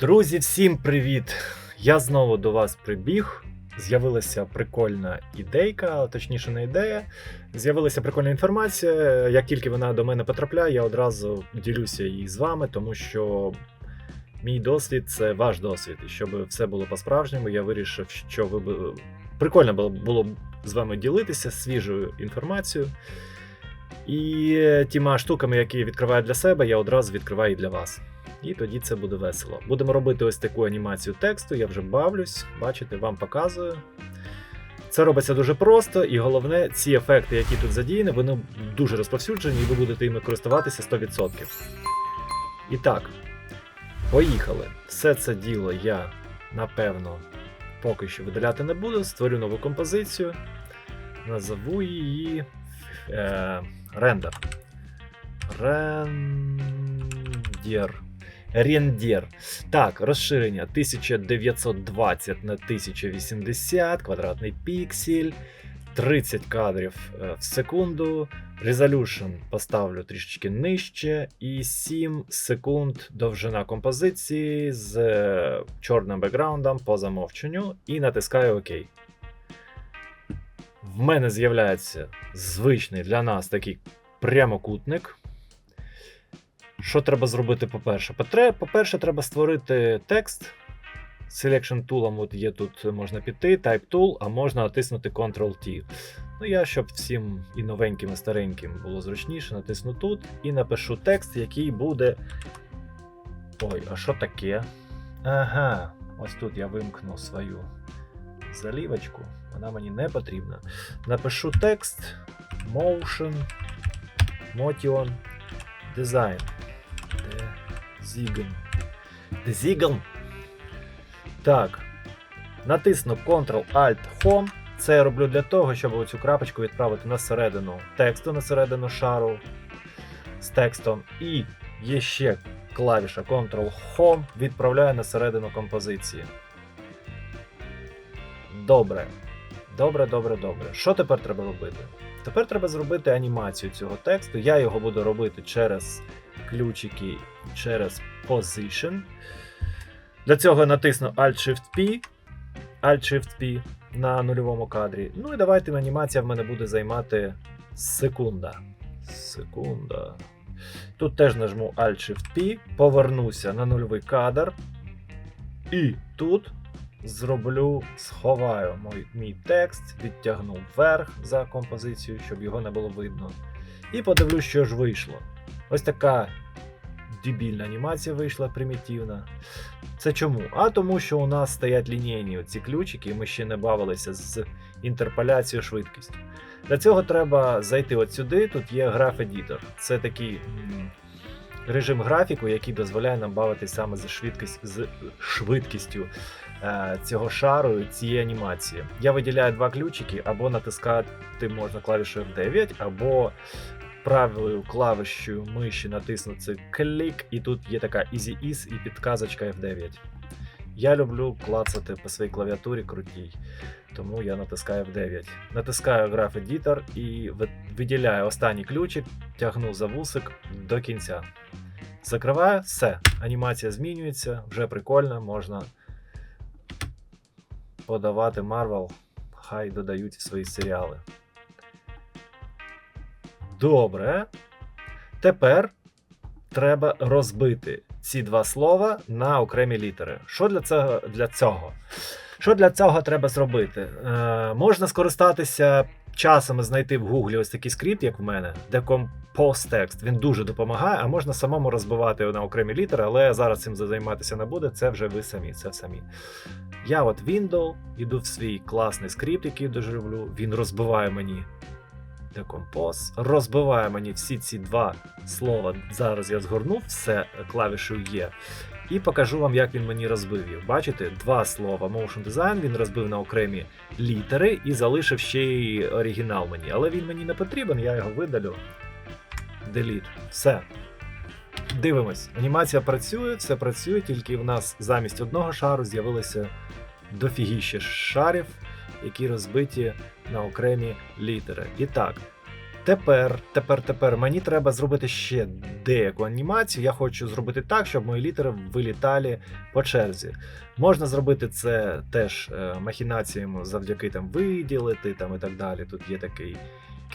Друзі, всім привіт! Я знову до вас прибіг. З'явилася прикольна ідейка, точніше, не ідея. З'явилася прикольна інформація. Як тільки вона до мене потрапляє, я одразу ділюся її з вами, тому що мій досвід це ваш досвід. І щоб все було по-справжньому, я вирішив, що ви б... прикольно було, б з вами ділитися свіжою інформацією. І тіма штуками, які я відкриваю для себе, я одразу відкриваю і для вас. І тоді це буде весело. Будемо робити ось таку анімацію тексту, я вже бавлюсь, бачите, вам показую. Це робиться дуже просто, і головне, ці ефекти, які тут задіяні, вони дуже розповсюджені, і ви будете іми користуватися 100%. І так, поїхали. Все це діло я, напевно, поки що видаляти не буду. Створю нову композицію. Назову її е, рендер. Рендер. Рендер. Так, розширення 1920 на 1080, квадратний піксель, 30 кадрів е, в секунду. Resolution поставлю трішечки нижче, і 7 секунд довжина композиції з е, чорним бекграундом по замовченню, і натискаю ОК. В мене з'являється звичний для нас такий прямокутник. Що треба зробити, по-перше? По-перше, треба створити текст. Selection Tool от є тут можна піти, Type Tool, а можна натиснути Ctrl-T. Ну, я, щоб всім і новеньким, і стареньким було зручніше, натисну тут і напишу текст, який буде. Ой, а що таке? Ага, ось тут я вимкну свою залівочку. Вона мені не потрібна. Напишу текст Motion Motion Design. Design. Design. Так. Натисну Ctrl-Alt-Home. Це я роблю для того, щоб оцю крапочку відправити на середину тексту, на середину шару з текстом. І є ще клавіша Ctrl-Home, відправляю на середину композиції. Добре. Добре, добре, добре. Що тепер треба робити? Тепер треба зробити анімацію цього тексту. Я його буду робити через ключики, через Position. Для цього натисну Alt-Shift-P, Alt-Shift-P на нульовому кадрі. Ну і давайте анімація в мене буде займати секунда. Секунда. Тут теж нажму Alt-Shift-P, повернуся на нульовий кадр. І тут зроблю, сховаю мій, мій текст, відтягну вверх за композицію, щоб його не було видно. І подивлюсь, що ж вийшло. Ось така дебільна анімація вийшла примітивна. Це чому? А тому, що у нас стоять лінійні ці ключики, і ми ще не бавилися з інтерполяцією швидкістю. Для цього треба зайти от сюди. Тут є граф Editor. Це такий режим графіку, який дозволяє нам бавитися саме з, швидкість, з швидкістю е, цього шару, цієї анімації. Я виділяю два ключики, або натискати можна клавішою F9, або правою клавішою миші натиснути клік, і тут є така Easy Ease і підказочка F9. Я люблю клацати по своїй клавіатурі крутій, тому я натискаю F9. Натискаю граф Editor і виділяю останній ключик, тягну за вусик до кінця. Закриваю, все. Анімація змінюється, вже прикольно, можна подавати Marvel, хай додають свої серіали. Добре. Тепер треба розбити ці два слова на окремі літери. Що для цього? Для цього? Що для цього треба зробити? Е, можна скористатися часом знайти в Гуглі ось такий скрипт, як в мене, де Compose Text. Він дуже допомагає, а можна самому розбивати на окремі літери, але зараз цим займатися не буде. Це вже ви самі. Це самі. Я от Windows, іду в свій класний скрипт, який дуже люблю. Він розбиває мені Decompose, розбиває мені всі ці два слова. Зараз я згорнув, все клавішою є. І покажу вам, як він мені розбив їх. Бачите, два слова Motion Design він розбив на окремі літери і залишив ще й оригінал мені. Але він мені не потрібен, я його видалю. Delete. Все. Дивимось. Анімація працює, все працює, тільки в нас замість одного шару з'явилося дофігіще шарів, які розбиті на окремі літери. І так, Тепер, тепер, тепер мені треба зробити ще деяку анімацію. Я хочу зробити так, щоб мої літери вилітали по черзі. Можна зробити це теж е, махінаціями завдяки там виділити там і так далі. Тут є такий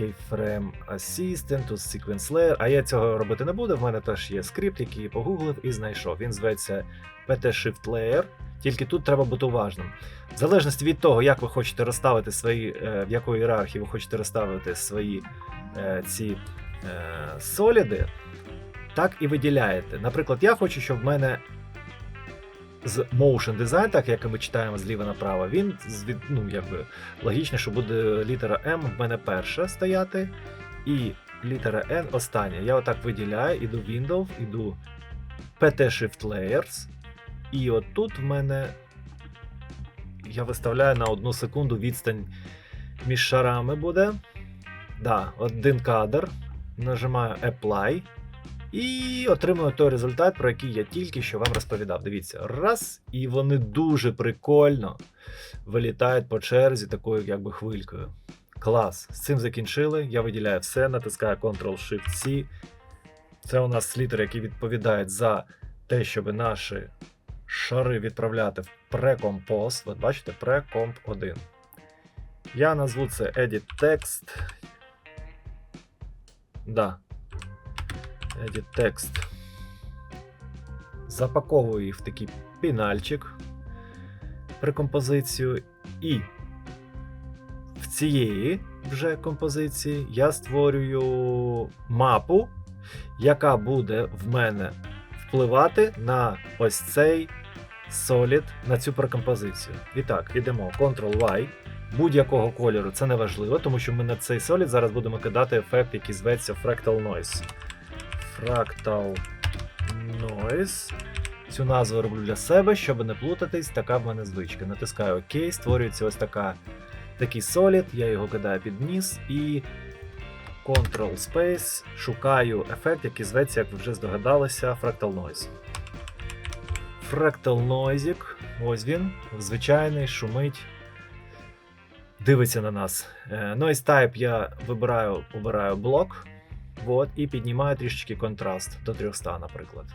Keyframe Assistant, тут Sequence Layer, а я цього робити не буду. В мене теж є скрипт, який погуглив і знайшов. Він зветься PT Shift Layer. Тільки тут треба бути уважним. В залежності від того, як ви хочете розставити свої, е, в якої ієрархії ви хочете розставити свої е, ці е, соліди, так і виділяєте. Наприклад, я хочу, щоб в мене з Motion Design, так як ми читаємо зліва направо, він ну, якби, логічно, що буде літера M в мене перша стояти, і літера N остання. Я отак виділяю, іду Windows, іду PT Shift Layers, і отут в мене я виставляю на одну секунду відстань між шарами буде. Да, один кадр. Нажимаю Apply. І отримую той результат, про який я тільки що вам розповідав. Дивіться, раз, і вони дуже прикольно вилітають по черзі такою якби хвилькою. Клас. З цим закінчили. Я виділяю все, натискаю Ctrl-Shift-C. Це у нас літери, які відповідають за те, щоб наші шари відправляти в прекомпоз. От бачите, прекомп 1. Я назву це Edit Text. Да. Edit Text. Запаковую їх в такий пінальчик прекомпозицію. І в цієї вже композиції я створюю мапу, яка буде в мене впливати на ось цей Solid, на цю прекомпозицію. І так, йдемо Ctrl-Y. Будь-якого кольору це не важливо, тому що ми на цей Solid зараз будемо кидати ефект, який зветься Fractal Noise. Fractal Noise. Цю назву роблю для себе, щоб не плутатись, така в мене звичка. Натискаю ОК, створюється ось така, такий Solid, я його кидаю під ніс і Ctrl Space, шукаю ефект, який зветься, як ви вже здогадалися, Fractal Noise. Fractal Noise, ось він, звичайний, шумить, дивиться на нас. Е, Noise Type я вибираю, обираю блок. Вот, і піднімаю трішечки контраст до 300, наприклад.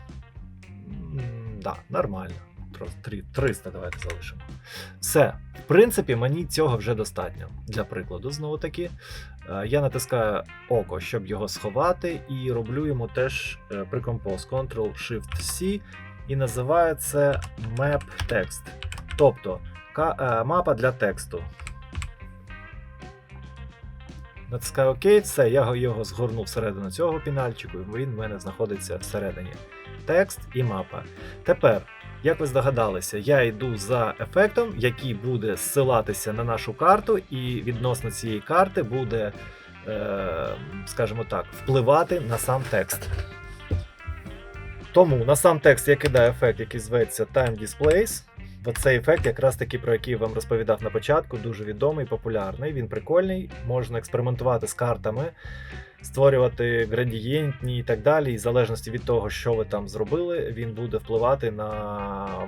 М, Да, нормально. 300 давайте залишимо. Все. В принципі, мені цього вже достатньо. Для прикладу, знову таки. Е, Я натискаю око, щоб його сховати, і роблю йому теж е, прикомпоз Ctrl-Shift-C і називаю це Map Text. Тобто е, мапа для тексту. Натискаю ОК, все, я його- згорнув всередину цього пінальчику, і він в мене знаходиться всередині. Текст і мапа. Тепер, як ви здогадалися, я йду за ефектом, який буде зсилатися на нашу карту, і відносно цієї карти буде, е, скажімо так, впливати на сам текст. Тому на сам текст я кидаю ефект, який зветься Time Displays. Оцей ефект, якраз таки про який я вам розповідав на початку, дуже відомий, популярний. Він прикольний, можна експериментувати з картами, створювати градієнтні і так далі. І в залежності від того, що ви там зробили, він буде впливати на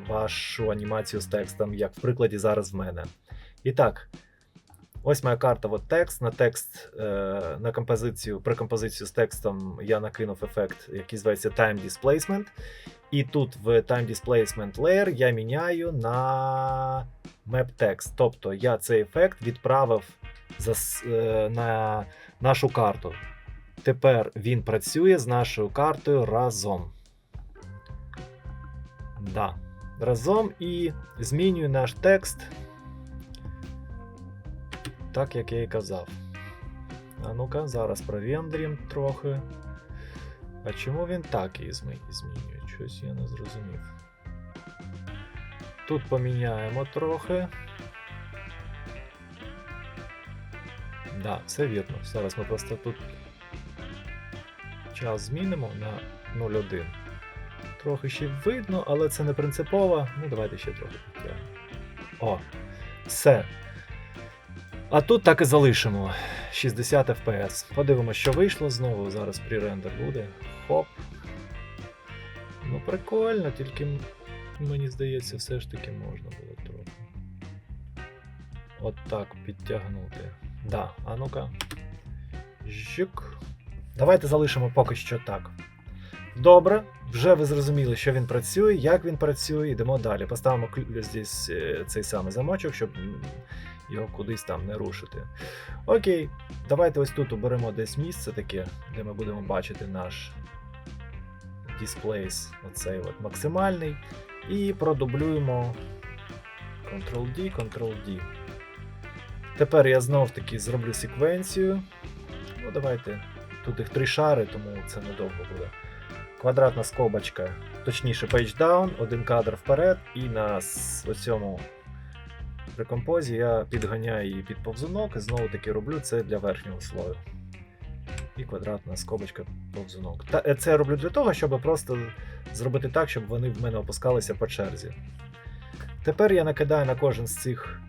вашу анімацію з текстом, як в прикладі зараз в мене. І так, ось моя карта, от текст. На текст, е, на композицію, при композицію з текстом я накинув ефект, який зветься Time Displacement. І тут в Time Displacement Layer я міняю на Map Text. Тобто я цей ефект відправив за, е, на нашу карту. Тепер він працює з нашою картою разом. Да. Разом і змінюю наш текст. Так, як я і казав. А ну-ка, зараз провендрім трохи. А чому він так змі- змінює? Щось я не зрозумів. Тут поміняємо трохи. Да, все вірно. Зараз ми просто тут час змінимо на 0,1. Трохи ще видно, але це не принципово. Ну, давайте ще трохи підтягнемо. О, все. А тут так і залишимо. 60 FPS. Подивимося, що вийшло знову. Зараз пререндер буде. Хоп. Ну, прикольно, тільки мені здається, все ж таки можна було трохи. От так підтягнути. Да, а ну-ка. Жук. Давайте залишимо поки що так. Добре, вже ви зрозуміли, що він працює, як він працює, йдемо далі. Поставимо здесь цей самий замочок, щоб його кудись там не рушити. Окей, давайте ось тут оберемо десь місце таке, де ми будемо бачити наш displays, оцей от максимальний, і продублюємо Ctrl-D, Ctrl-D. Тепер я знов таки зроблю секвенцію. Ну, давайте. Тут їх три шари, тому це недовго буде. Квадратна скобочка, точніше, page down, один кадр вперед, і на с- оцьому рекомпозі я підганяю її під повзунок і знову таки роблю це для верхнього слою. І квадратна скобочка повзунок. Та е, це я роблю для того, щоб просто зробити так, щоб вони в мене опускалися по черзі. Тепер я накидаю на кожен з цих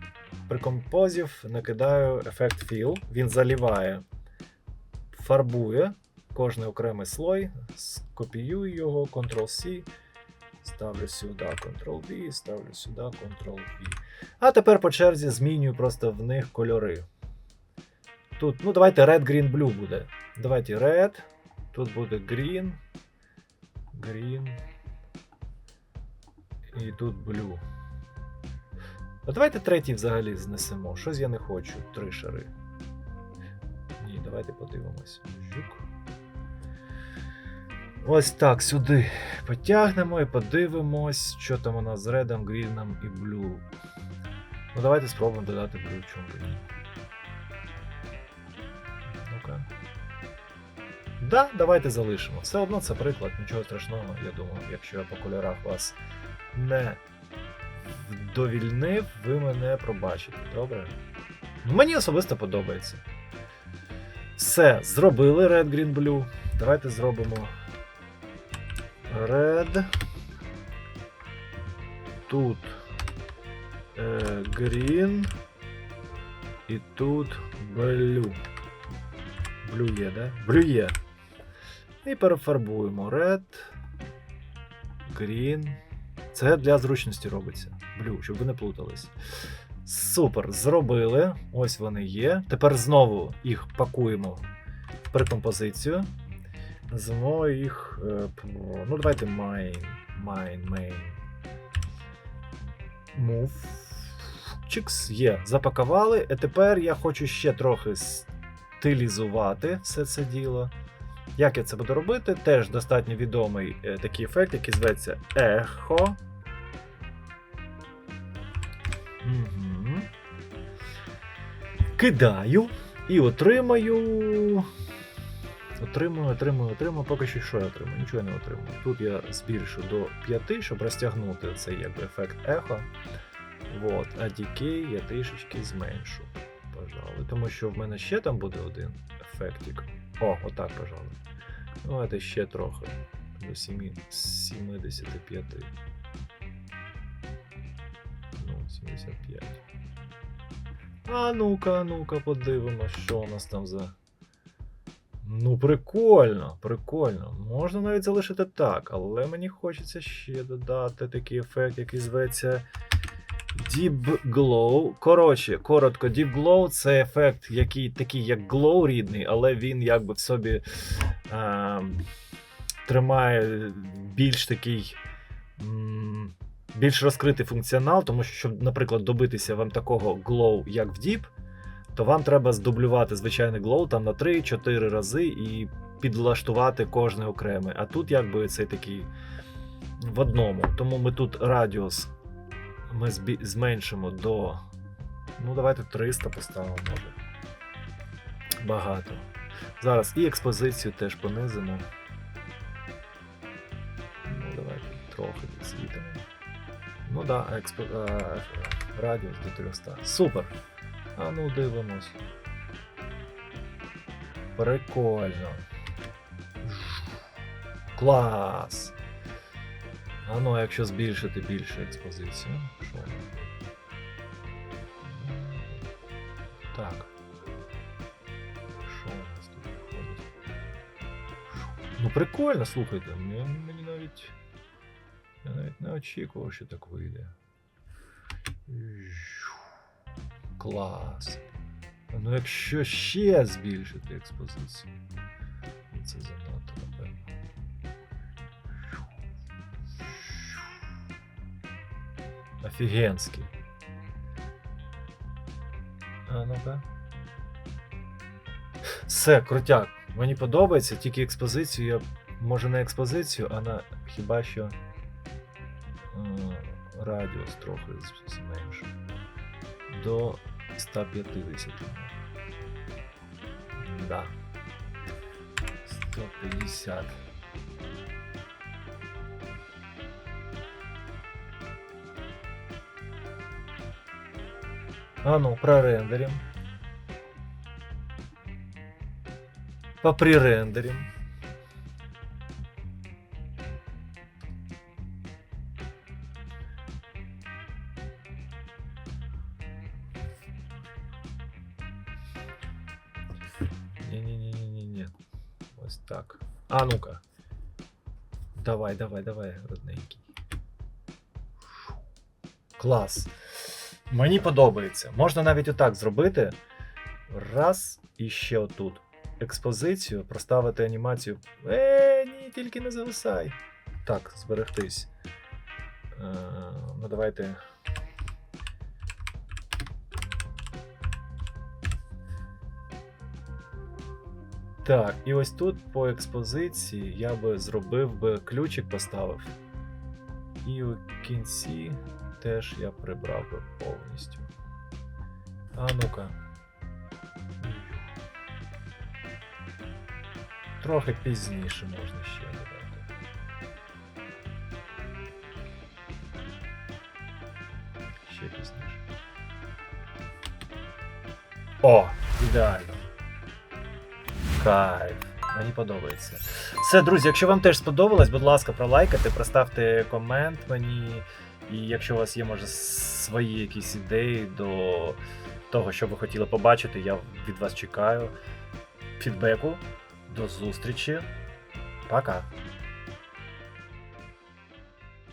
прикомпозів, накидаю ефект Fill. Він заліває, фарбує кожний окремий слой, скопіюю його, Ctrl-C, ставлю сюди Ctrl-V, ставлю сюди Ctrl-V. А тепер по черзі змінюю просто в них кольори. Тут, ну давайте Red, Green, Blue буде. Давайте Red, тут буде Green, Green. І тут Blue. А давайте третій взагалі знесемо. Щось я не хочу. Три шари. Ні, давайте подивимось. Жук. Ось так, сюди потягнемо і подивимось, що там у нас з редом, гріном і блю. Ну, давайте спробуємо додати блю, чому. Да, давайте залишимо. Все одно це приклад, нічого страшного, я думаю, якщо я по кольорах вас не вдовільнив, ви мене пробачите, добре? Ну, Мені особисто подобається. Все, зробили Red, Green, Blue. Давайте зробимо Red. Тут е, Green. І тут Blue. Blue є, да? Blue є. І перефарбуємо Red. Green. Це для зручності робиться. Blue, щоб ви не плутались. Супер, зробили. Ось вони є. Тепер знову їх пакуємо в прикомпозицію. Назвемо їх. е, Ну, давайте main. Main, main. Move. Чикс, є. Запакували. А тепер я хочу ще трохи стилізувати все це діло. Як я це буду робити? Теж достатньо відомий е, такий ефект, який зветься ехо. Угу. Кидаю і отримаю. Отримую, отримую, отримую. Поки що що я отримую? Нічого я не отримую. Тут я збільшу до 5, щоб розтягнути цей якби ефект ехо. Вот. А decay я трішечки зменшу. Пожалуй. Тому що в мене ще там буде один ефектик. О, отак, пожалуй. Давайте ще трохи. До 7, 75. Ну, 75. А ну-ка, а ну-ка, подивимось, що у нас там за. Ну, прикольно, прикольно. Можна навіть залишити так, але мені хочеться ще додати такий ефект, який зветься Deep Glow. Коротше, коротко, Deep Glow це ефект, який такий, як Glow рідний, але він якби в собі е, тримає більш такий. Більш розкритий функціонал, тому що, щоб, наприклад, добитися вам такого glow, як в Deep, то вам треба здублювати звичайний glow там на 3-4 рази і підлаштувати кожне окреме. А тут якби цей такий в одному. Тому ми тут радіус ми зменшимо до. Ну, давайте 300 поставимо, може. Багато. Зараз і експозицію теж понизимо. Ну, давайте трохи підсвітимо. Ну да, експо... радіус до 300. Супер! А ну дивимось. Прикольно. Клас! А ну, якщо збільшити більше експозицію. Що? Так. Що у нас тут виходить? Ну прикольно, слухайте. Мені навіть. Я навіть не очікував, що так вийде. Клас. Ну, якщо ще збільшити експозицію. Це занадто, напевно. Офігенський. А ну-ка. Все, крутяк. Мені подобається, тільки експозицію я. Може не експозицію, а на хіба що. е, Радіус трохи зменшу. До 150. Да. 150. А ну, прорендерим. Поприрендерим. Ну-ка. Давай, давай, давай, родненький. Клас. Мені подобається. Можна навіть отак зробити. Раз і ще отут. Експозицію, проставити анімацію. Е, ні, тільки не зависай. Так, зберегтись. Е, ну давайте. Так, і ось тут по експозиції я би зробив би ключик поставив. І у кінці теж я прибрав би повністю. А ну-ка. Трохи пізніше можна ще додати. Ще пізніше. О, ідеально. Кайф. Мені подобається. Все, друзі, якщо вам теж сподобалось, будь ласка, пролайкайте, проставте комент мені. І якщо у вас є, може, свої якісь ідеї до того, що ви хотіли побачити, я від вас чекаю. Фідбеку. До зустрічі. Пока.